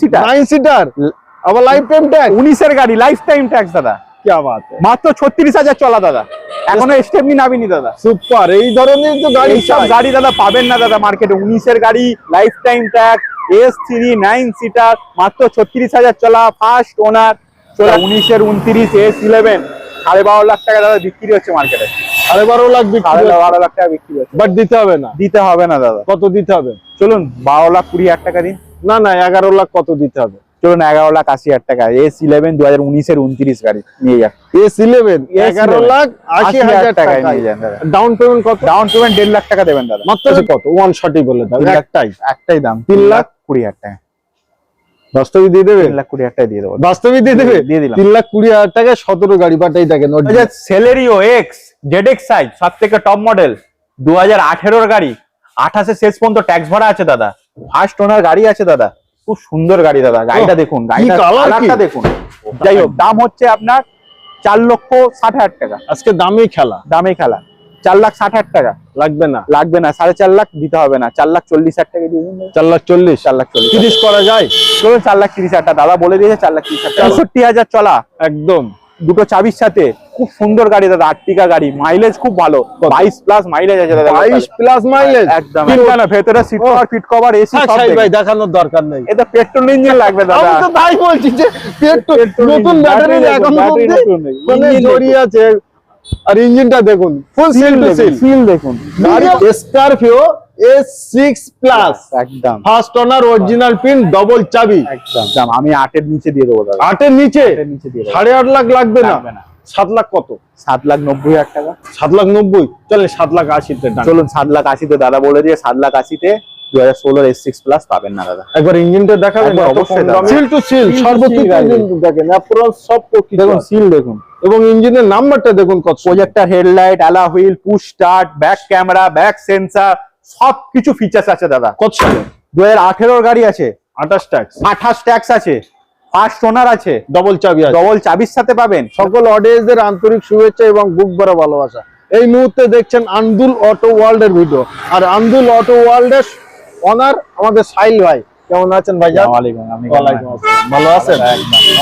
Seater seater আবার life time গাড়ি life time tax দাদা। কি বাত মাত্র ছত্রিশ হাজার চলা দাদা। এখনও স্টেপনি দাদা। সুপার এই ধরনের তো গাড়ি দাদা পাবেন না দাদা মার্কেটে গাড়ি লাইফ টাইম ট্যাক্স সিটার মাত্র ছত্রিশ হাজার চলা ফার্স্ট ওনার চলা সাড়ে বারো লাখ টাকা দাদা বিক্রি হচ্ছে মার্কেটে সাড়ে বারো লাখ সাড়ে বারো লাখ টাকা বিক্রি হচ্ছে। বাট দিতে হবে না। দিতে হবে না দাদা। কত দিতে হবে? চলুন বারো লাখ কুড়ি হাজার টাকা দিন। না না এগারো লাখ কত দিতে হবে? চলুন এগারো লাখ আশি হাজার টাকা। এস ইলেভেন দু হাজার উনিশের উনত্রিশ গাড়ি নিয়ে যান। এস ইলেভেন এগারো লাখ আশি হাজার টাকায় টাকা নিয়ে যান দাদা। ডাউন পেমেন্ট কত? ডাউন পেমেন্ট দেড় লাখ টাকা দেবেন দাদা। মাত্র কত? ওয়ান শটই বলে দাও একটাই। একটাই দাম তিন লাখ? কুড়ি হাজার টাকা। দিয়ে দেবে? লাখ কুড়ি হাজার টাকা দিয়ে দেবো। দিয়ে দেবে? দিয়ে দিলাম। তিন লাখ কুড়ি হাজার টাকা সতেরো গাড়ি Celerio X Z X size সব থেকে টপ মডেল দু হাজার আঠেরোর গাড়ি। আঠাশে শেষ পর্যন্ত ট্যাক্স ভরা আছে দাদা। ফার্স্ট ওনার গাড়ি আছে দাদা। খুব সুন্দর গাড়ি দাদা। গাড়িটা দেখুন গাড়িটা কালারটা দেখুন। যাই হোক দাম হচ্ছে আপনার চার লক্ষ ষাট হাজার টাকা। আজকে দামে খেলা। দামে খেলা। চার লাখ ষাট হাজার টাকা। লাগবে না। লাগবে না সাড়ে চার লাখ দিতে হবে না। চার লাখ চল্লিশ হাজার টাকা দিয়ে দিন। চার লাখ চল্লিশ। চার লাখ চল্লিশ তিরিশ করা যায়? চলুন চার লাখ তিরিশ হাজার টাকা। দাদা বলে দিয়েছে চার লাখ তিরিশ হাজার চৌষট্টি হাজার চলা। একদম। দুটো চাবির সাথে। খুব সুন্দর গাড়ি দাদা আর্টিকা গাড়ি মাইলেজ খুব ভালো। বাইশ প্লাস মাইলেজ আছে দাদা বাইশ প্লাস মাইলেজ একদম না ভেতরে seat cover fit cover AC সব ভাই দেখানোর দরকার নেই। এটা পেট্রোল ইঞ্জিন লাগবে দাদা। আমি তো তাই বলছি যে পেট্রোল নতুন ব্যাটারি এখন। মানে জড়িয়ে আছে। আর ইঞ্জিনটা দেখুন full seal to seal seal দেখুন। স্করপিও এস সিক্স প্লাস একদম। First owner original pin double চাবি। একদম আমি আটের নিচে দিয়ে দেবো দাদা। আটের নিচে? সাড়ে আট লাখ লাগবে না। সাত লাখ কত? সাত লাখ নব্বই হাজার টাকা। সাত লাখ নব্বই? চলে সাত লাখ আশিতে চলুন সাত লাখ আশিতে দাদা বলে দিয়ে সাত লাখ আশিতে দু হাজার ষোলোর এস সিক্স প্লাস পাবেন না দাদা। একবার ইঞ্জিনটা দেখাবেন অবশ্যই সিল টু সিল দেখেন অ্যাপ্রোচ সব দেখুন সিল দেখুন। এবং ইঞ্জিনের নাম্বারটা দেখুন কত। Projector headlight alloy wheel push start back camera back sensor সব কিছু ফিচার্স আছে দাদা। কত সালে? দু হাজার আঠেরোর গাড়ি আছে। আঠাশ ট্যাক্স আঠাশ ট্যাক্স আছে। ফার্স্ট ওনার আছে ডবল চাবি ডবল চাবির সাথে পাবেন। সকল অডিয়েন্সদের আন্তরিক শুভেচ্ছা এবং বুক ভরা ভালোবাসা। এই মুহূর্তে দেখছেন আন্দুল অটো ওয়ার্ল্ড এর ভিডিও। আর আন্দুল অটো ওয়ার্ল্ড এর অনার আমাদের সাইল ভাই। কেমন আছেন ভাই? ভালো আছেন?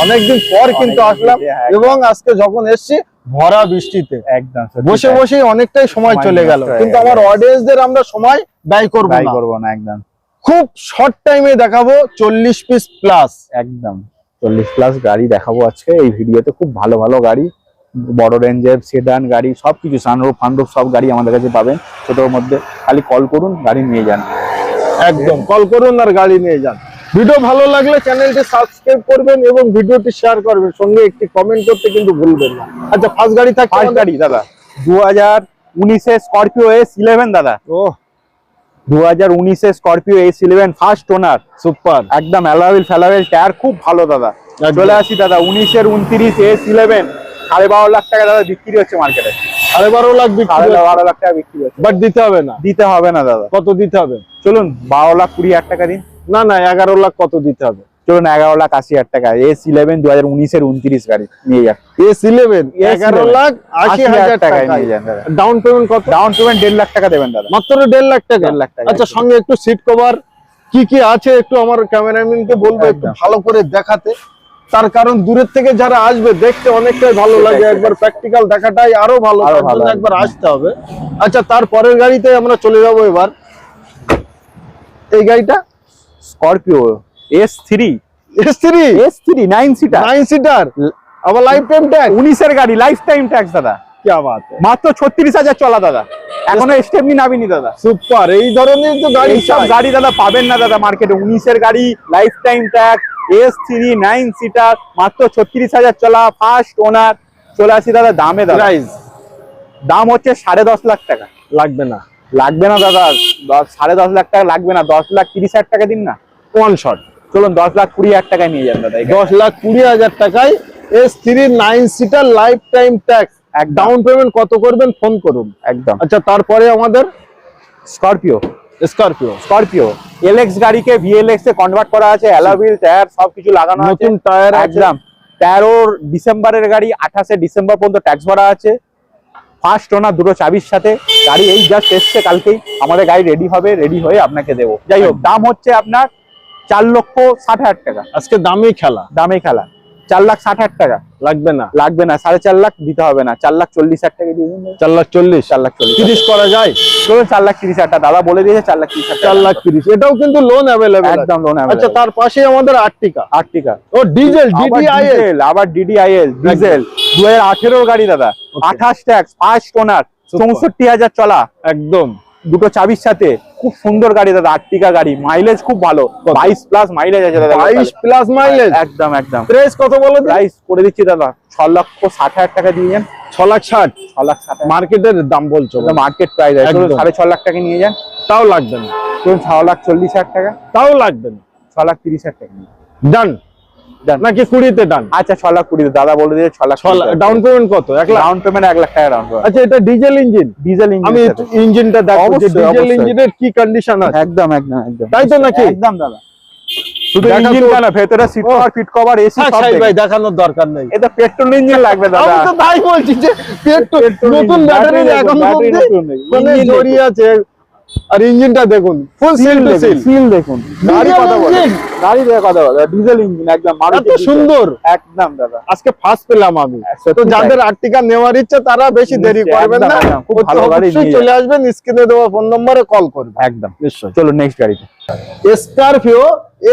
অনেকদিন পর কিন্তু আসলাম এবং আজকে যখন এসছি ভরা বৃষ্টিতে। একদম বসে বসে অনেকটাই সময় চলে গেল। কিন্তু। আমার অডিয়েন্সদের আমরা সময় ব্যয় করব না। করব না একদম। খুব শর্ট টাইমে দেখাবো চল্লিশ পিস প্লাস একদম। চল্লিশ প্লাস গাড়ি দেখাবো আজকে। এই ভিডিওতে খুব ভালো ভালো গাড়ি। বড় রেঞ্জের সেডান গাড়ি সবকিছু সানরুফ ফানরুফ সব গাড়ি আমাদের কাছে পাবেন। ছোটোর মধ্যে খালি কল করুন গাড়ি নিয়ে যান। একদম কল করুন আর গাড়ি নিয়ে যান। ভিডিও ভালো লাগলে চ্যানেলটি সাবস্ক্রাইব করবেন এবং ভিডিওটি শেয়ার করবেন। সঙ্গে একটি কমেন্ট করতে কিন্তু ভুলবেন না। আচ্ছা ফার্স্ট গাড়ি থাকে ফার্স্ট গাড়ি দাদা। দু হাজার উনিশে স্করপিও এস ইলেভেন দাদা। ও দু হাজার উনিশে Scorpio S eleven first owner super একদম টায়ার খুব ভালো দাদা। চলে আসি দাদা উনিশের উনত্রিশ এস ইলেভেন সাড়ে বারো লাখ টাকা দাদা বিক্রি হচ্ছে মার্কেটে সাড়ে বারো লাখ সাড়ে বারো লাখ টাকা বিক্রি হচ্ছে। বাট দিতে হবে না। দিতে হবে না দাদা। কত দিতে হবে? চলুন বারো লাখ কুড়ি হাজার টাকা দিন। না না এগারো লাখ কত দিতে হবে? চলুন এগারো লাখ আশি হাজার টাকা। এস ইলেভেন দু হাজার উনিশের উনত্রিশ গাড়ি নিয়ে যান। এস ইলেভেন এগারো লাখ আশি হাজার টাকায় নিয়ে যান দাদা। ডাউন পেমেন্ট কত? ডাউন পেমেন্ট দেড় লাখ টাকা দেবেন দাদা। মাত্র দেড় লাখ টাকা? দেড় লাখ টাকা। আচ্ছা সঙ্গে একটু সিট কভার কি কি আছে একটু আমার ক্যামেরাম্যানকে বলব একটু ভালো করে দেখাতে। তার কারণ দূরের থেকে যারা আসবে দেখতে অনেকটাই ভালো লাগে। একবার প্র্যাকটিক্যাল দেখাটাই আরও ভালো একবার আসতে হবে। আচ্ছা তার পরের গাড়িতে আমরা চলে যাব এবার। এই গাড়িটা? Scorpio S three S three S three nine seater nine seater আবার লাইফ টাইম ট্যাগ উনিশের গাড়ি লাইফ টাইম ট্যাক্স দাদা মাত্র ছত্রিশ হাজার চলা দাদা। এখনও স্টেপনি নামিনি দাদা। সুপার এই ধরনের তো গাড়ি চাই। গাড়ি দাদা পাবেন না দাদা মার্কেটে উনিশের গাড়ি life time tax S three nine seater মাত্র ছত্রিশ হাজার চলা ফার্স্ট ওনার চলে আসি দাদা দামে দাদা। দাম হচ্ছে সাড়ে দশ লাখ টাকা। লাগবে না। লাগবে না দাদা। দশ সাড়ে দশ লাখ টাকা লাগবে না। দশ লাখ তিরিশ হাজার টাকা দিন না। ওয়ান শট চলুন দশ লাখ কুড়ি হাজার টাকায় নিয়ে যান দাদা দশ লাখ কুড়ি হাজার টাকায় S three nine seater life time tax একদম। ডাউন পেমেন্ট কত করবেন ফোন করুন। একদম। আচ্ছা তারপরে আমাদের স্করপিও স্করপিও স্করপিও এলএক্স গাড়িকে ভিএলএক্স এ কনভার্ট করা আছে অ্যালাভিল টায়ার সবকিছু লাগানো আছে। নতুন টায়ার একদম। তেরোর ডিসেম্বরের গাড়ি আঠাশে ডিসেম্বর পর্যন্ত ট্যাক্স ভরা আছে। ফার্স্ট ওনার দুটো চাবির সাথে। গাড়ি এই জাস্ট এসছে কালকেই। আমাদের গাড়ি রেডি হবে রেডি হয়ে আপনাকে দেবো। যাই হোক দাম হচ্ছে আপনার চার লক্ষ ষাট হাজার টাকা। আজকে দামি খেলা। দামে খেলা। চার লাখ ষাট হাজার টাকা। লাগবে না। লাগবে না সাড়ে চার লাখ দিতে হবে না। চার লাখ চল্লিশ হাজার টাকা দিয়ে চার লাখ চল্লিশ। চার লাখ চল্লিশ। তিরিশ করা যায়। চার লাখ তিরিশ হাজার দাদা বলে দিয়েছে চার লাখ তিরিশ চার লাখ তিরিশ। এটাও কিন্তু লোন অ্যাভেলেবেল একদম লোন আচ্ছা তার পাশে আমাদের আর্টিকা আর্টিকা ও ডিজেল ডিডিআইএল আবার ডিডিআইএল ডিজেল দু হাজার আঠেরোর গাড়ি দাদা। আঠাশ ট্যাক্স ফার্স্ট ওনার. চৌষট্টি হাজার চলা। একদম। দুটো চাবির সাথে। খুব সুন্দর গাড়ি দাদা আর্টিকা গাড়ি। মাইলেজ খুব ভালো? বাইশ প্লাস মাইলেজ আছে দাদা বাইশ প্লাস মাইলেজ একদম একদম। প্রাইস কত বলো প্রাইস করে দিচ্ছি দাদা ছ লক্ষ ষাট হাজার টাকা দিয়ে যান। ছ লাখ ষাট? ছ লাখ ষাট মার্কেটের দাম বলছো? মার্কেট প্রাইস আছে। সাড়ে ছ লাখ টাকা নিয়ে যান। তাও লাগবে না। ছ লাখ চল্লিশ হাজার টাকা। তাও লাগবে না। ছ লাখ তিরিশ হাজার টাকা। নিয়ে ডান. নাকি কুড়িতে ডান আচ্ছা ছ লাখ কুড়ি দাদা বলে দিয়ে ছ লাখ ডাউন পেমেন্ট কত? এক লাখ? ডাউন পেমেন্ট এক লাখ টাকা ডাউন পেমেন্ট আচ্ছা এটা ডিজেল ইঞ্জিন ডিজেল আমি ইঞ্জিনটা দেখো যে ডিজেল ইঞ্জিনের কি কন্ডিশন আছে? একদম একদম একদম। তাই তো নাকি? একদম দাদা। শুধু ইঞ্জিন কেন? ভেতরে seat cover fit cover AC সব ভাই দেখানোর দরকার নেই। এটা পেট্রোল ইঞ্জিন লাগবে দাদা। আমি তো তাই বলছি যে পেট্রোল নতুন ব্যাটারি এখন নতুন। মানে জড়িয়ে আছে। আর ইঞ্জিনটা দেখুন full seal to seal seal দেখুন। গাড়ি কথা বলে গাড়ি দিয়ে কথা বলে ডিজেল ইঞ্জিন একদম মারুতি সুন্দর। একদম দাদা। আজকে ফার্স্ট পেলাম আমি। তো যাদের আর্টিকা নেওয়ার ইচ্ছা তারা বেশি দেরি করবেন না। খুব ভালো গাড়ি নিয়ে। চলে আসবেন স্ক্রিনে দেওয়া ফোন নম্বরে কল করবেন। একদম। নিশ্চয়ই। চলো নেক্সট গাড়িতে। স্করপিও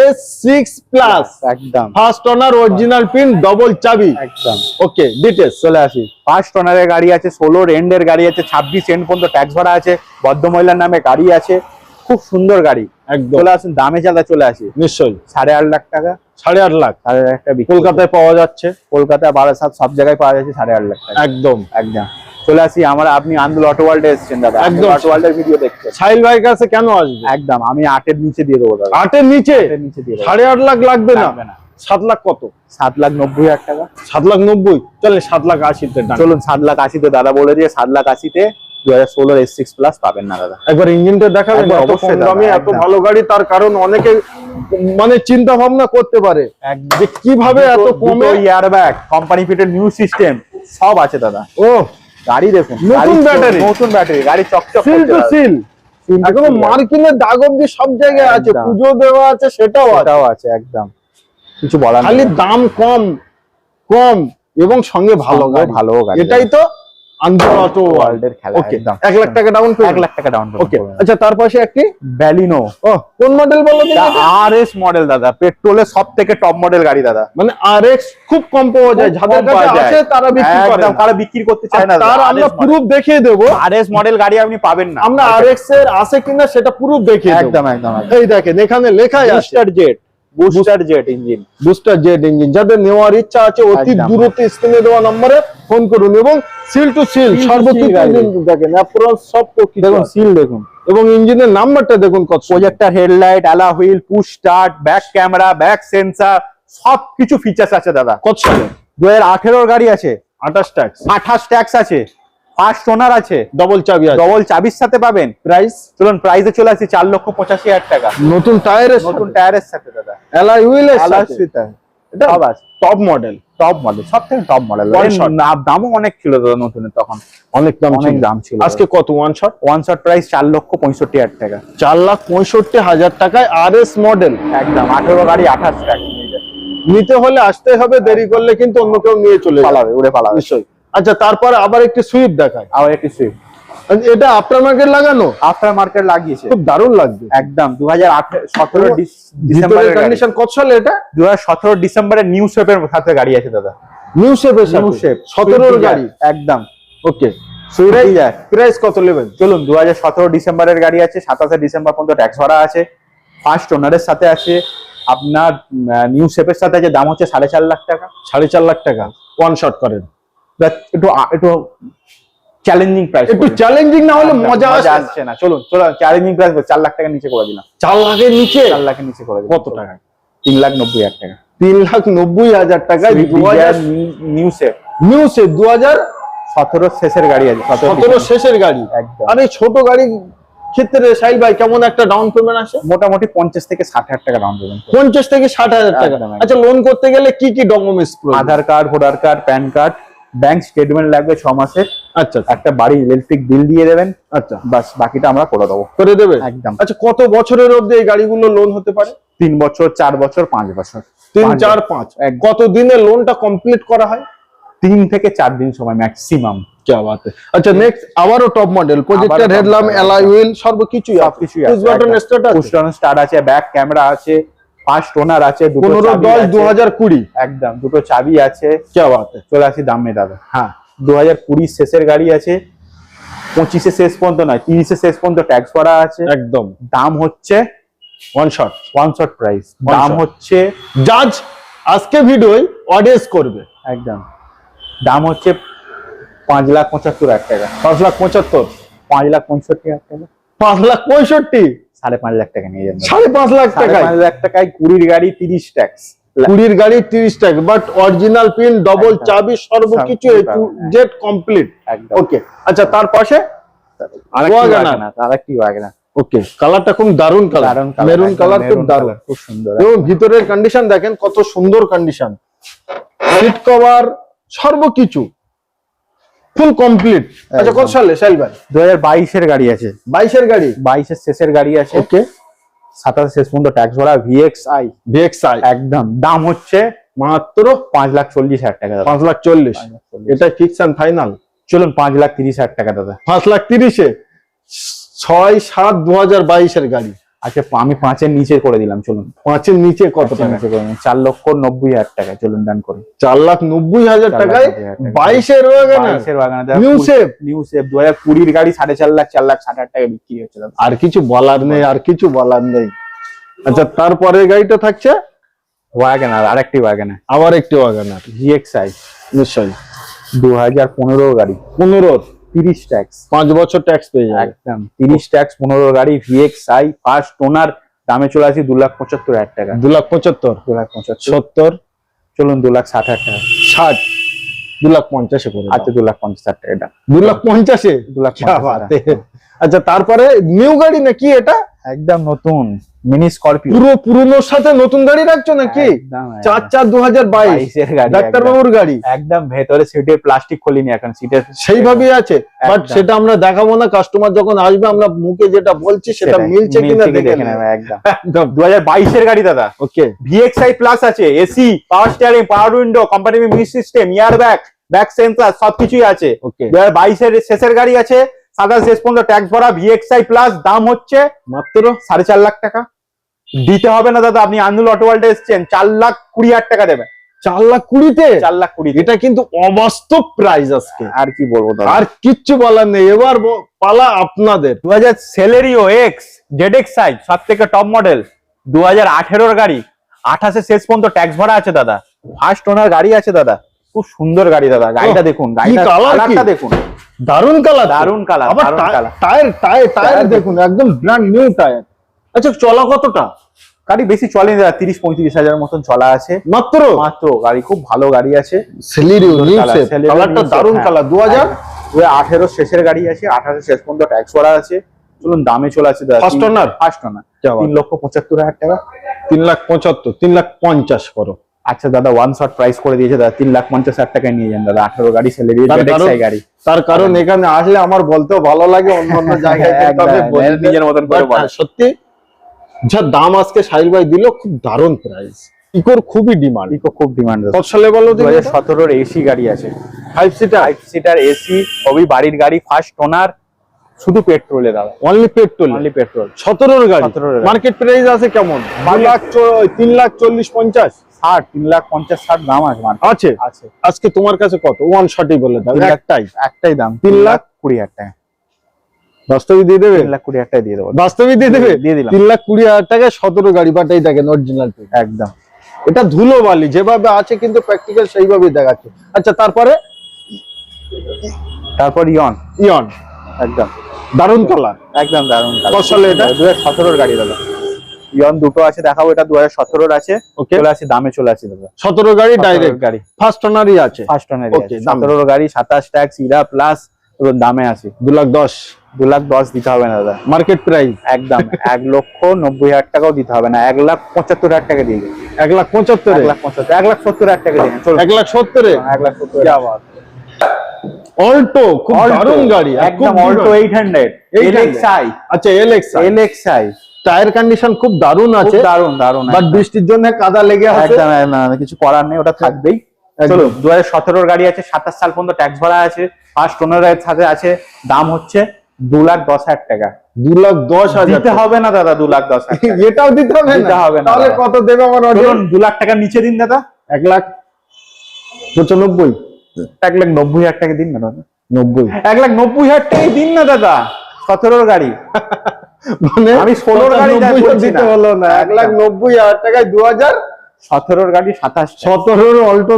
এস সিক্স প্লাস একদম। First owner original pin double চাবি একদম। ওকে ডিটেলস চলে আসি। ফার্স্ট ওনারের গাড়ি আছে ষোলোর এন্ডের গাড়ি আছে ছাব্বিশ এন্ড পর্যন্ত ট্যাক্স ভাড়া আছে ভদ্রমহিলার নামে গাড়ি আছে খুব সুন্দর গাড়ি। একদম। চলে আসুন দামে চাঁদা চলে আসি। নিশ্চয়ই। সাড়ে আট লাখ টাকা। সাড়ে আট লাখ। সাড়ে আট লাখ টাকা কলকাতায় পাওয়া যাচ্ছে। কলকাতা বারাসাত সব জায়গায় পাওয়া যাচ্ছে সাড়ে আট লাখ টাকা। একদম। একদম। চলে আসি আমরা আপনি আন্দোল অটো ওয়ার্ল্ডে এসেছেন দাদা। একদম। একদম। অটো ওয়ার্ল্ডের ভিডিও দেখছেন সাহিল ভাইয়ের কাছে কেন আসবে? একদম আমি আটের নিচে দিয়ে দেবো দাদা। আটের নিচে? নিচে দিয়ে সাড়ে আট লাখ লাগবে না? সাত লাখ কত? সাত লাখ নব্বই হাজার টাকা। সাত লাখ নব্বই? চলে সাত লাখ আশিতে চলুন সাত লাখ আশিতে দাদা বলে দিয়ে সাত লাখ আশিতে দু হাজার ষোলোর এস সিক্স প্লাস পাবেন না দাদা। একবার ইঞ্জিনটা দেখাবেন একবার এত অবশ্যই দামে এত ভালো গাড়ি তার কারণ অনেকে মানে চিন্তা ভাবনা করতে পারে যে কীভাবে এত কমে কোম্পানি ফিটের নিউ সিস্টেম সব আছে দাদা। ও গাড়ি দেখুন নতুন ব্যাটারি। নতুন ব্যাটারি গাড়ি চকচক সিল টু সিল এখনও মার্কিনের দাগ অব্দি সব জায়গায় আছে পুজো দেওয়া আছে সেটাও আছে। সেটাও আছে একদম। কিছু বলার খালি দাম কম কম এবং সঙ্গে ভালো ভালো গাড়ি। এটাই তো অটো ওয়ার্ল্ড খেলা ওকে লাখ টাকা ডাউন লাখ টাকা ডাউন ওকে আচ্ছা তার পাশে একটি ব্যালিনো ও কোন মডেল বলো এটা? মডেল দাদা। টপ মডেল গাড়ি দাদা। মানে আর এক্স খুব কম পাওয়া যায় যাদের কাছে আছে তারা বিক্রি করে। একদম কারা বিক্রি করতে চায় না তার আমরা প্রুফ দেখিয়ে দেবো। আর এস মডেল গাড়ি আপনি পাবেন না। আমরা আর এক্সের আছে কিনা সেটা প্রুফ দেখিয়ে দেবো। একদম একদম এই দেখেন এখানে লেখা আছে। Booster jet booster jet engine booster jet engine যাদের নেওয়ার ইচ্ছা আছে অতি। দূরত্ব স্ক্রিনে দেওয়া নম্বরে ফোন করুন এবং সিল টু সিল। কিন্তু দেখেন। সব দেখুন সিল দেখুন। এবং ইঞ্জিনের নাম্বারটা দেখুন কত projector headlight alloy wheel push start back camera back sensor সব কিছু ফিচার্স আছে দাদা। কত সালে দু হাজার আঠেরোর গাড়ি আছে। আঠাশ ট্যাক্স আঠাশ ট্যাক্স আছে। ফার্স্ট সোনার আছে। ডবল চাবি আছে। ডবল চাবির সাথে পাবেন। প্রাইস চলুন প্রাইসে চলে আসছি চার লক্ষ পঁচাশি হাজার টাকা। নতুন টায়ারের নতুন টায়ারের সাথে দাদা। অ্যালয় এটা সব টপ মডেল টপ মডেল সব থেকে টপ মডেল দামও অনেক ছিল দাদা নতুনের তখন। অনেক দাম অনেক দাম ছিল। আজকে কত one shot one shot price চার লক্ষ পঁয়ষট্টি হাজার টাকা। চার লাখ পঁয়ষট্টি হাজার টাকায় আর এস মডেল একদম আঠেরো গাড়ি আঠাশ টাকা নিতে হলে আসতে হবে দেরি করলে কিন্তু অন্য কেউ নিয়ে চলে যাবে। পালাবে উড়ে পালাবে। নিশ্চয়ই। আচ্ছা তারপর আবার একটি সুইফট দেখায় আবার একটি সুইফট এটা আফটার মার্কেট লাগানো? আফটার মার্কেট লাগিয়েছে। খুব দারুণ লাগবে। একদম দু হাজার সতেরো ভিতরের ডিসেম্বরের কন্ডিশন কত সালে এটা? দু হাজার সতেরো ডিসেম্বরের নিউ শেপের সাথে গাড়ি আছে দাদা। নিউ শেপের নিউ শেপ সতেরোর গাড়ি? একদম। ওকে প্রাইস কত নেবেন? চলুন দু হাজার সতেরো ডিসেম্বরের গাড়ি আছে সাতাশে ডিসেম্বর পর্যন্ত ট্যাক্স ভরা আছে। ফার্স্ট ওনারের সাথে আছে। আপনার নিউ শেপের সাথে আছে দাম হচ্ছে সাড়ে চার লাখ টাকা। সাড়ে চার লাখ টাকা। ওয়ান শট করেন। একটু একটু চ্যালেঞ্জিং প্রাইস একটু চ্যালেঞ্জিং না হলে মজা আসছে না। চলুন চলো চ্যালেঞ্জিং প্রাইস চার লাখ টাকা নিচে করে দিলাম। চার লাখের নিচে? চার লাখের নিচে করে কত টাকা? তিন লাখ নব্বই হাজার টাকা। তিন লাখ নব্বই হাজার হাজার নিউ নিউ দু হাজার সতেরো শেষের গাড়ি আছে সতেরো শেষের গাড়ি। একদম। আর ছোট গাড়ি ক্ষেত্রে সাইল ভাই কেমন একটা ডাউন পেমেন্ট আসে? মোটামুটি পঞ্চাশ থেকে ষাট হাজার টাকা ডাউন পেমেন্ট পঞ্চাশ থেকে ষাট হাজার টাকা। আচ্ছা লোন করতে গেলে কি কি documents Aadhaar card voter card PAN card. Bank statement লাগবে ছ মাসের। আচ্ছা, আচ্ছা। একটা বাড়ির ইলেকট্রিক বিল দিয়ে দেবেন। আচ্ছা। বাস বাকিটা আমরা করে দেবো। করে দেবে? একদম। আচ্ছা কত বছরের অবধি এই গাড়িগুলো লোন হতে পারে? তিন বছর চার বছর পাঁচ বছর। তিন চার পাঁচ। কত দিনে লোনটা কমপ্লিট করা হয়? তিন থেকে চার দিন সময় ম্যাক্সিমাম আচ্ছা নেক্সট আবারও টপ মডেল হেডলাম স্টার্ট আছে। ব্যাক ক্যামেরা আছে পাঁচ ওনার আছে পনেরো দশ দু হাজার কুড়ি। একদম দুটো চাবি আছে। চলে আসি দামে দাদা হ্যাঁ দু হাজার কুড়ির শেষের গাড়ি আছে পঁচিশে শেষ পর্যন্ত নয় তিরিশে শেষ পর্যন্ত ট্যাক্স করা আছে। একদম। দাম হচ্ছে one shot one shot price দাম হচ্ছে জাজ আজকে ভিডিওয় অডিয়েন্স করবে। একদম। দাম হচ্ছে পাঁচ লাখ পঁচাত্তর হাজার টাকা। পাঁচ লাখ পঁচাত্তর। পাঁচ লাখ পঁয়ষট্টি হাজার টাকা। পাঁচ লাখ পঁয়ষট্টি। সাড়ে পাঁচ লাখ টাকা নিয়ে যান সাড়ে পাঁচ লাখ টাকায়? পাঁচ লাখ টাকায় কুড়ির গাড়ি তিরিশ ট্যাক্স। কুড়ির গাড়ি তিরিশ টাকা বাট অরিজিনাল পিন ডবল চাবি সর্বকিছু সব এ কিছু টু পাবেন। জেড কমপ্লিট ওকে আচ্ছা তার পাশে? আরেকটি Wagoner। ওকে কালারটা খুব দারুণ কালার মেরুন কালার খুব দারুণ খুব সুন্দর এবং ভিতরের কন্ডিশন দেখেন কত সুন্দর condition seat cover সর্বকিছু। Full complete. আচ্ছা কত সালে সাইল ভাই? দু হাজার বাইশের গাড়ি আছে। বাইশের গাড়ি? বাইশের শেষের গাড়ি আছে। ওকে সাতাশ শেষ পর্যন্ত ট্যাক্স ভরা আই ভিএক্সআই একদম। দাম হচ্ছে মাত্র পাঁচ লাখ চল্লিশ হাজার টাকা দাদা। পাঁচ লাখ। এটা ফিক্স ফাইনাল চলুন পাঁচ লাখ তিরিশ হাজার টাকা দাদা। পাঁচ লাখ তিরিশে? ছয় সাত দু হাজার বাইশের গাড়ি। আচ্ছা আমি পাঁচের নিচে করে দিলাম চলুন। পাঁচের নিচে কত টাকা? নিচে করে চার লক্ষ নব্বই হাজার টাকা চলুন ডান করে। চার লাখ নব্বই হাজার টাকায়। বাইশের বাইশের বাগানে নিউ সেফ নিউ সেফ দু হাজার কুড়ির গাড়ি সাড়ে চার লাখ চার লাখ ষাট হাজার টাকা বিক্রি হচ্ছে আর কিছু বলার নেই আর কিছু বলার নেই। আচ্ছা তারপরে গাড়িটা থাকছে? ওয়াগানার আরেকটি ওয়াগানার আবার একটি ওয়াগানার জিএক্সআই নিশ্চয়ই। দু হাজার পনেরো গাড়ি। পনেরো তিরিশ ট্যাক্স পাঁচ বছর ট্যাক্স পেয়ে যাবে। একদম তিরিশ ট্যাক্স পনেরো গাড়ি ভিএক্স আই ফার্স্ট ওনার দামে চলে আসি দু লাখ পঁচাত্তর হাজার টাকা। দু লাখ পঁচাত্তর? দু লাখ পঁচাত্তর। সত্তর? চলুন দু লাখ ষাট হাজার টাকা। ষাট? দু লাখ পঞ্চাশে করে আচ্ছা দু লাখ পঞ্চাশ হাজার টাকা এটা। দু লাখ পঞ্চাশে? দু লাখ আচ্ছা তারপরে নিউ গাড়ি না কি এটা? একদম নতুন। মিনি স্করপিও পুরো পুরনোর সাথে নতুন গাড়ি রাখছো নাকি? চার চার দু হাজার বাইশ ডাক্তার একদম। বাবুর গাড়ি। একদম ভেতরে সিটের প্লাস্টিক খুলিনি এখন সিটের সেইভাবেই আছে। বাট সেটা আমরা দেখাবো না কাস্টমার যখন আসবে আমরা মুখে যেটা বলছি সেটা মিলছে কিনা দেখে নেবে। একদম। একদম। দু হাজার বাইশের গাড়ি দাদা। ওকে ভিএক্সআই প্লাস আছে AC power steering power window company music system air bag back sensor সবকিছুই আছে। ওকে দু হাজার বাইশের শেষের গাড়ি আছে সাতাশ শেষ পর্যন্ত ট্যাক্স ভরা ভিএক্সআই প্লাস দাম হচ্ছে মাত্র? সাড়ে চার লাখ টাকা। দিতে হবে না দাদা আপনি আন্দুল অটোওয়ার্ল্ডে এসছেন চার লাখ কুড়ি হাজার টাকা দেবেন। চার লাখ কুড়িতে? চার লাখ কুড়ি এটা কিন্তু অবাস্তব প্রাইস আজকে। আর কি বলব দাদা? আর কিচ্ছু বলার নেই। এবার পালা আপনাদের। দু হাজার Celerio X Z X I সব থেকে টপ মডেল দু হাজার আঠেরোর গাড়ি। আঠাশে শেষ পর্যন্ত ট্যাক্স ভরা আছে দাদা। ফার্স্ট ওনার গাড়ি আছে দাদা। খুব সুন্দর গাড়ি দাদা। গাড়িটা দেখুন গাড়িটা দেখুন। দারুণ কালার দারুণ কালার টায়- টায়ার টায়ার টায়ার টায়ার দেখুন। একদম ব্র্যান্ড নিউ টায়ার আচ্ছা চলা কতটা? গাড়ি বেশি চলে না তিরিশ পঁয়ত্রিশ হাজার মতন চলা আছে। মাত্র? মাত্র গাড়ি খুব ভালো গাড়ি আছে। দারুণ কালার দু হাজার আঠেরো শেষের গাড়ি আছে আঠারো শেষ পর্যন্ত ট্যাক্স করা আছে। চলুন দামে চলে আছে ফার্স্ট অনার ফার্স্ট অনার তিন লক্ষ পঁচাত্তর হাজার টাকা। তিন লাখ পঁচাত্তর তিন লাখ পঞ্চাশ করো। আচ্ছা দাদা ওয়ান শট প্রাইস করে দিয়েছে দাদা। তিন লাখ পঞ্চাশ হাজার টাকায় নিয়ে যান দাদা। আঠারো গাড়ি স্যালারি গাড়ি। তার কারণ এখানে আসলে আমার বলতেও ভালো লাগে অন্য অন্য জায়গায় হ্যাঁ, নিজের মতন করে হ্যাঁ, সত্যি যা দাম আজকে সাহিল ভাই দিল খুব দারুণ প্রাইস ইকোর খুবই ডিমান্ড ইকো খুব ডিমান্ড কত সালে বলো দু হাজার সতেরোর এসি গাড়ি আছে। Five seater five seater AC সবই বাড়ির গাড়ি ফার্স্ট ওনার শুধু পেট্রোলে দাদা অনলি পেট্রোল অনলি পেট্রোল সতেরোর গাড়ি? 17 র গাড়ি। মার্কেট প্রাইস আছে কেমন? Market- লাখ তিন লাখ চল্লিশ পঞ্চাশ? ষাট তিন লাখ পঞ্চাশ ষাট দাম আছে আছে? আছে। আজকে তোমার কাছে কত? ওয়ান শটই বলে দাও একটাই। একটাই দাম। তিন লাখ কুড়ি হাজার টাকা। বাস্তবিক দিয়ে দেবে? তিন লাখ কুড়ি হাজার টাকা দিয়ে দেবো। বাস্তবিক দিয়ে দেবে? দিয়ে দিলাম। তিন লাখ কুড়ি হাজার টাকায় সতেরো গাড়ি পাঠাই দেখেন অরিজিনাল একদম। এটা ধুলো বালি যেভাবে আছে কিন্তু প্র্যাকটিক্যাল সেইভাবেই দেখাচ্ছে। আচ্ছা তারপরে? তারপর ইয়ন। ইয়ন। একদম। দারুণ কালার একদম দারুণ কত সালে এটা? দু হাজার গাড়ি দাদা। ইয়ন দুটো আছে দেখাবো এটা দু হাজার সতেরোর আছে। ওকে চলে আসি দামে চলে আসি দাদা। সতেরো গাড়ি ডাইরেক্ট গাড়ি। ফার্স্ট আছে। ফার্স্ট Okay, দামে। গাড়ি সাতাশ ট্যাক্স ইরা প্লাস দামে আছে। দু লাখ দশ। দু লাখ দশ দিতে হবে না দাদা। মার্কেট প্রাইস একদম এক লক্ষ নব্বই হাজার টাকাও দিতে হবে না এক লাখ পঁচাত্তর হাজার টাকা দিয়ে দেবে এক লাখ পঁচাত্তর? এক লাখ পঁচাত্তর এক লাখ সত্তর হাজার টাকা দিয়ে এক লাখ সত্তরে? এক লাখ সত্তর অল্টো আচ্ছা, খুব দারুণ টায়ার কন্ডিশন খুব দারুণ আছে দারুণ দারুণ বাট বৃষ্টির জন্য কাদা লেগে আছে। না কিছু করার নেই ওটা হ্যাঁ, থাকবেই। দু হাজার সতেরোর গাড়ি আছে সাতাশ সাল পর্যন্ত ট্যাক্স ভরা আছে ফার্স্ট ওনার সাথে আছে দাম হচ্ছে দু লাখ দশ হাজার টাকা। দু লাখ দশ হাজার দিতে হবে না দাদা দু লাখ দশ হাজার এটাও দিতে হবে দিতে না হবে না তাহলে কত দেবে আমার অডিয়েন্স দু লাখ টাকার নিচে দিন দাদা। এক লাখ পঁচানব্বই। এক লাখ নব্বই হাজার টাকা দিন না দাদা। নব্বই। এক লাখ নব্বই হাজার টাকাই দিন না দাদা। সতেরোর গাড়ি। মানে আমি 16 র গাড়ি যাই 95 বলছি দিতে হলো না। এক লাখ নব্বই হাজার টাকায় দু হাজার সতেরোর গাড়ি সাতাশ সতেরোর অল্টো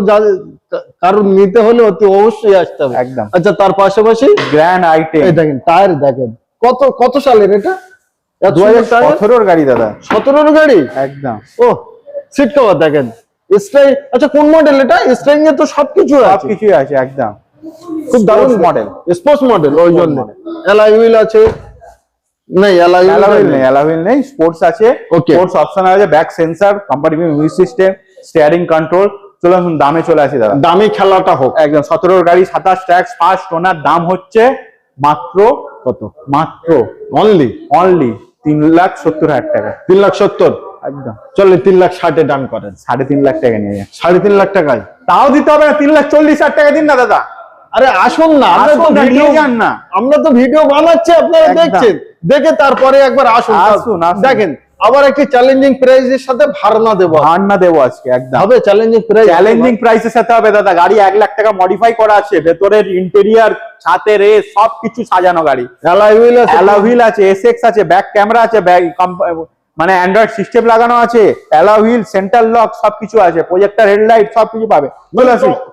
কারণ নিতে হলে অতি অবশ্যই আসতে হবে। একদম। আচ্ছা তার পাশাপাশি গ্র্যান্ড আইটেম দেখেন টায়ার দেখেন। কত কত সালের এটা? দু হাজার সতেরোর গাড়ি দাদা। সতেরোর গাড়ি? একদম। ও সিট কভার দেখেন। স্ট্রাই আচ্ছা কোন মডেল এটা? স্ট্রাইং এ তো সবকিছু আছে। সবকিছুই আছে একদম। খুব দারুণ মডেল স্পোর্টস মডেল ওই জন্য। হুইল আছে। নাই এলআই অ্যালাউইল নেই। অ্যালাউইল নেই স্পোর্টস আছে স্পোর্টস অপশন আছে back sensor company music system steering control চলো এখন দামে চলে আসি দাদা। দামি খেলাটা হোক। একদম সতেরোর গাড়ি সাতাশ ট্যাক্স ফার্স্ট ওনার দাম হচ্ছে মাত্র কত? মাত্র অনলি অনলি তিন লাখ সত্তর হাজার টাকা। তিন লাখ সত্তর? একদম। চলে তিন লাখ ষাটে ডান করেন। সাড়ে তিন লাখ টাকা নিয়ে যান। সাড়ে তিন লাখ টাকায়? তাও দিতে হবে না তিন লাখ চল্লিশ হাজার টাকা দিন না দাদা। আরে আসুন না আমরা তো ভিডিও যান না। আমরা তো ভিডিও বানাচ্ছি আপনারা। দেখছেন। দেখে তারপরে একবার আসুন আসুন। দেখেন আবার একটি চ্যালেঞ্জিং প্রাইজের সাথে ভাড়া দেবো। ভার না দেবো আজকে একদম। হবে চ্যালেঞ্জিং প্রাইস চ্যালেঞ্জিং প্রাইসের সাথে হবে দাদা। গাড়ি এক লাখ টাকা মডিফাই করা আছে। ভেতরের ইন্টেরিয়ার ছাতের এ সব কিছু সাজানো গাড়ি। অ্যালয় হুইল আছে। অ্যালাহুইল আছে এসএক্স আছে ব্যাক ক্যামেরা আছে ব্যাক মানে অ্যান্ড্রয়েড সিস্টেম লাগানো আছে। অ্যালাহুইল সেন্ট্রাল লক সবকিছু আছে। প্রজেক্টর হেডলাইট সবকিছু পাবে।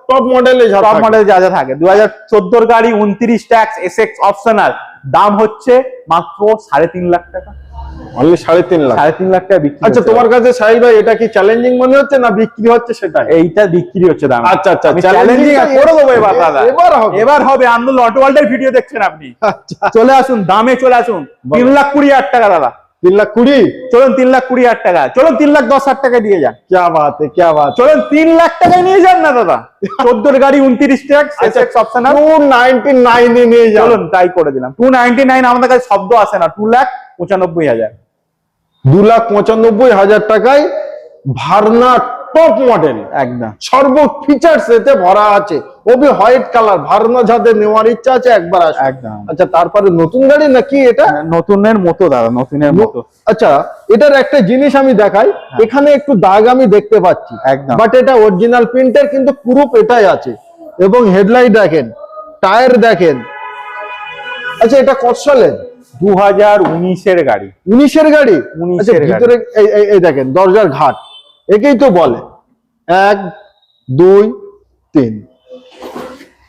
টপ মডেলে টপ মডেল যা যা থাকে। দু হাজার চোদ্দোর গাড়ি উনত্রিশ ট্যাক্স এসএক্স অপশনাল দাম হচ্ছে মাত্র সাড়ে তিন লাখ টাকা। অনলি সাড়ে তিন লাখ। সাড়ে তিন লাখ টাকা বিক্রি আচ্ছা তোমার কাছে সাহিল ভাই এটা কি চ্যালেঞ্জিং মনে হচ্ছে না বিক্রি হচ্ছে সেটা এইটা বিক্রি হচ্ছে দাম। আচ্ছা, আচ্ছা, চ্যালেঞ্জিং challenging করে দেবো এবার দাদা। এবার হবে। এবার হবে। আন্দোলন ভিডিও দেখছেন আপনি। আচ্ছা। চলে আসুন দামে চলে আসুন। তিন লাখ কুড়ি হাজার টাকা দাদা। তিন লাখ কুড়ি? চলুন তিন লাখ কুড়ি হাজার টাকা। চলুন তিন লাখ দশ হাজার টাকা দিয়ে যান। ক্যা বাত কে বাত চলুন তিন লাখ টাকায় নিয়ে যান না দাদা। চোদ্দোর গাড়ি উনত্রিশ ট্যাক্স আচ্ছা, অপশন নিয়ে চলুন তাই করে দিলাম। টু নাইনটি নাইন আমাদের কাছে শব্দ আসে না। টু লাখ পঁচানব্বই হাজার। দু লাখ পঁচানব্বই হাজার টাকায় ভার্না টপ মডেল একদম। সর্ব ফিচার্স এতে ভরা আছে। ওবি হোয়াইট কালার ভারনা যাদের নেওয়ার ইচ্ছা আছে একবার একদম। আচ্ছা তারপরে নতুন গাড়ি নাকি এটা? নতুনের মতো দাদা নতুনের মতো। আচ্ছা এটার একটা জিনিস আমি দেখাই এখানে একটু দাগ আমি দেখতে পাচ্ছি। একদম। বাট এটা অরিজিনাল প্রিন্টের কিন্তু পুরো এটাই আছে। এবং হেডলাইট দেখেন টায়ার দেখেন। আচ্ছা এটা কত সালের দু হাজার উনিশের গাড়ি। উনিশের গাড়ি? 19 আচ্ছা এর ভিতরে এই দেখেন দরজার ঘাট। একেই তো বলে। এক দুই তিন।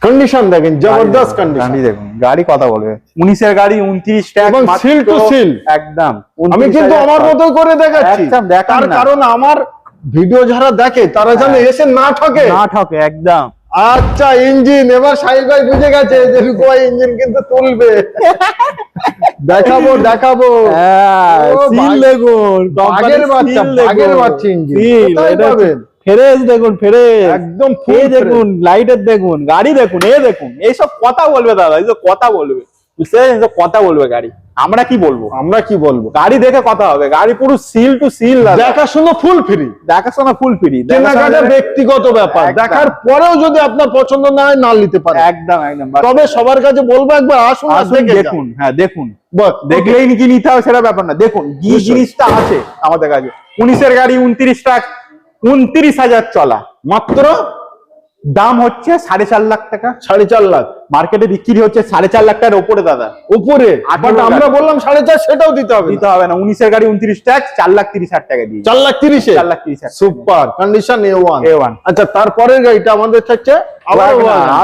কন্ডিশন দেখেন জবরদস্ত কন্ডিশন দেখুন গাড়ি কথা বলবে উনিশের গাড়ি উনত্রিশ এবং seal to seal। একদম আমি কিন্তু আমার। মতো করে দেখাচ্ছি একদম তার হ্যাঁ। কারণ আমার ভিডিও যারা দেখে তারা যেন এসে না ঠকে না ঠকে একদম আচ্ছা ইঞ্জিন এবার সাহিল ভাই বুঝে গেছে যে রুকুয়া ইঞ্জিন কিন্তু তুলবে দেখাবো দেখাবো হ্যাঁ, বাঘ- দেখুন বাঘের বাচ্চা। বাঘের বাচ্চা কোথায় এটা পাবেন? ফ্রেশ দেখুন ফ্রেশ। একদম এ দেখুন লাইটের দেখুন গাড়ি দেখুন এ দেখুন। এইসব কথা বলবে দাদা এইসব কথা বলবে। বুঝতে পারছেন? কথা বলবে গাড়ি। আমরা কি বলব? আমরা কি বলব? গাড়ি দেখে কথা হবে। গাড়ি পুরো সিল টু সিল দেখাশুনো ফুল ফ্রি দেখাশোনা ফুল ফ্রি কেনাকাটা ব্যক্তিগত ব্যাপার। দেখার পরেও যদি আপনার পছন্দ না হয় না নিতে পারে একদম একদম। তবে সবার কাছে বলব একবার আসুন। দেখুন। হ্যাঁ দেখুন। দেখলেই কি নিতে হবে সেটা ব্যাপার না। দেখুন কি জিনিসটা আছে আমাদের কাছে। উনিশের গাড়ি উনত্রিশ টাকা উনত্রিশ হাজার চলা। মাত্র দাম হচ্ছে সাড়ে চার লাখ টাকা। সাড়ে চার লাখ। মার্কেটে বিক্রি হচ্ছে সাড়ে চার লাখ টাকার ওপরে দাদা। উপরে? আমরা বললাম সাড়ে চার সেটাও দিতে হবে। দিতে হবে না। উনিশের গাড়ি উনত্রিশ ট্যাক্স চার লাখ তিরিশ হাজার টাকা দিয়ে। চার লাখ তিরিশে? চার লাখ তিরিশ হাজার super condition A one A one আচ্ছা তারপরের গাড়িটা আমাদের থাকছে আবার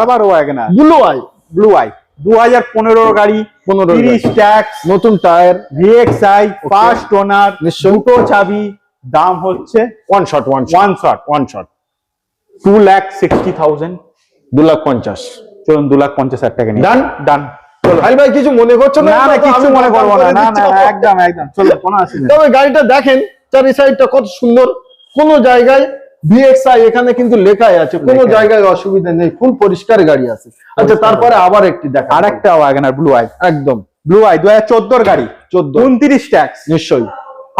আবার WagonR blue I blue I দু হাজার পনেরো গাড়ি 15 গাড়ি। তিরিশ ট্যাক্স নতুন টায়ার। VXI first owner. দুটো চাবি দাম হচ্ছে one shot one one shot one shot two lakh sixty thousand দু লাখ পঞ্চাশ। চলুন দু লাখ পঞ্চাশ হাজার টাকা? ডান ভাই ভাই কিছু মনে করছ না? না না তো কিচ্ছু আমি মনে করব না। না না না, একদম একদম। চলুন কোনো অসুবিধা তবে গাড়িটা দেখেন চারি সাইডটা কত সুন্দর। কোনো জায়গায় বিএক্সআই এখানে কিন্তু লেখাই আছে। কোনো জায়গায় অসুবিধা নেই। ফুল পরিষ্কার গাড়ি আছে। আচ্ছা তারপরে আবার একটি দেখা আর একটা ওয়াগনার ব্লু আই একদম। ব্লু আই দু হাজার চোদ্দোর গাড়ি। চোদ্দ উনত্রিশ ট্যাক্স নিশ্চয়ই।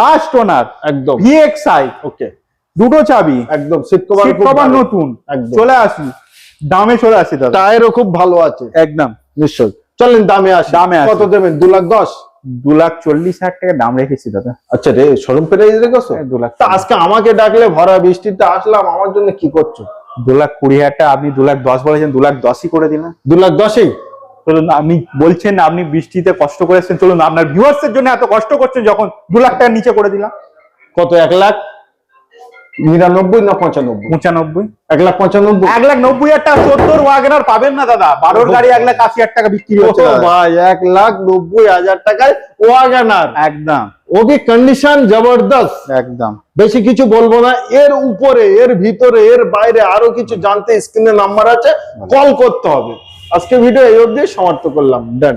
ফার্স্ট ওনার একদম। ভিএক্সআই ওকে দুটো চাবি একদম সিট কভার সিট কভার নতুন। একদম। চলে আসি দামে চলে আসি দাদা। টায়ারও খুব ভালো আছে। একদম। নিশ্চয়ই। চলেন দামে আসি। দামে আসি। কত দেবেন? দু লাখ দশ? দু লাখ চল্লিশ হাজার টাকা দাম রেখেছি দাদা। আচ্ছা রে শোরুম প্রাইস রেখেছো? দু লাখ তা আজকে আমাকে ডাকলে ভরা বৃষ্টিতে আসলাম আমার জন্য কি করছ? দু লাখ কুড়ি হাজার টাকা আপনি দু লাখ দশ বলেছেন দু লাখ দশই করে দিলেন। দু লাখ দশই? চলুন আপনি বলছেন আপনি বৃষ্টিতে কষ্ট করেছেন চলুন আপনার ভিউয়ার্সের জন্য এত কষ্ট করছেন যখন দু লাখ টাকা নিচে করে দিলাম। কত এক লাখ? নিরানব্বই না পঁচানব্বই? পঁচানব্বই। এক লাখ পঁচানব্বই। এক লাখ নব্বই হাজার টাকা চোদ্দোর ওয়াগনার পাবেন না দাদা। বারোর গাড়ি এক লাখ আশি হাজার টাকা বিক্রি হচ্ছে ও ভাই এক লাখ নব্বই হাজার টাকায় ওয়াগানার। একদম। ওকে কন্ডিশন জবরদস্ত। একদম। বেশি কিছু বলব না এর উপরে এর ভিতরে এর বাইরে আরও কিছু জানতে স্ক্রিনে নাম্বার আছে কল করতে হবে। আজকে ভিডিও এই অবধি সমাপ্ত করলাম। ডান